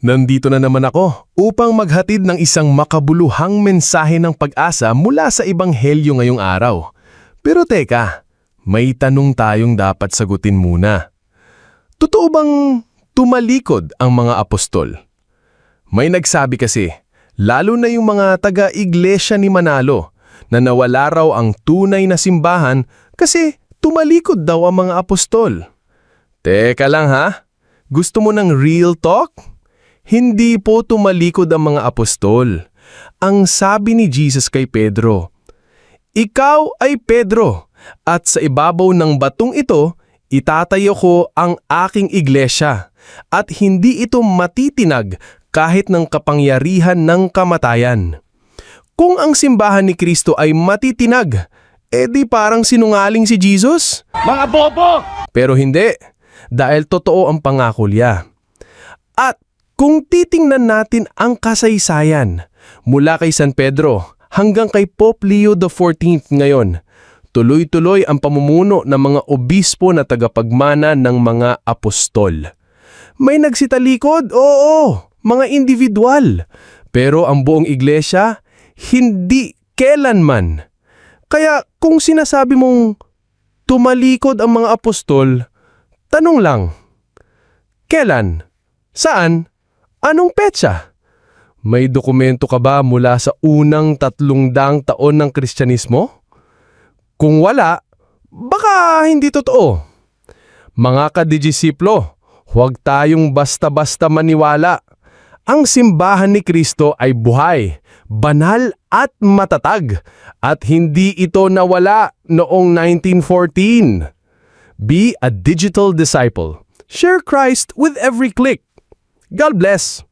Nandito na naman ako upang maghatid ng isang makabuluhang mensahe ng pag-asa mula sa Ebanghelyo ngayong araw. Pero teka, may tanong tayong dapat sagutin muna. Totoo bang tumalikod ang mga apostol? May nagsabi kasi, lalo na yung mga taga-iglesia ni Manalo, na nawala raw ang tunay na simbahan kasi tumalikod daw ang mga apostol. Teka lang ha, gusto mo ng real talk? Hindi po tumalikod ang mga apostol. Ang sabi ni Jesus kay Pedro, Ikaw ay Pedro, at sa ibabaw ng batong ito, itatayo ko ang aking iglesia, at hindi ito matitinag kahit ng kapangyarihan ng kamatayan. Kung ang simbahan ni Kristo ay matitinag, edi parang sinungaling si Jesus? Mga bobo! Pero hindi, dahil totoo ang pangako niya. At kung titingnan natin ang kasaysayan mula kay San Pedro hanggang kay Pope Leo XIV ngayon, tuloy-tuloy ang pamumuno ng mga obispo na tagapagmana ng mga apostol. May nagsitalikod? Oo, mga individual. Pero ang buong iglesia, hindi kailanman. Kaya kung sinasabi mong tumalikod ang mga apostol, tanong lang, kailan? Saan? Anong petsa? May dokumento ka ba mula sa unang tatlong daang taon ng Kristyanismo? Kung wala, baka hindi totoo. Mga kadidisiplo, huwag tayong basta-basta maniwala. Ang simbahan ni Kristo ay buhay, banal at matatag, at hindi ito nawala noong 1914. Be a digital disciple. Share Christ with every click. God bless.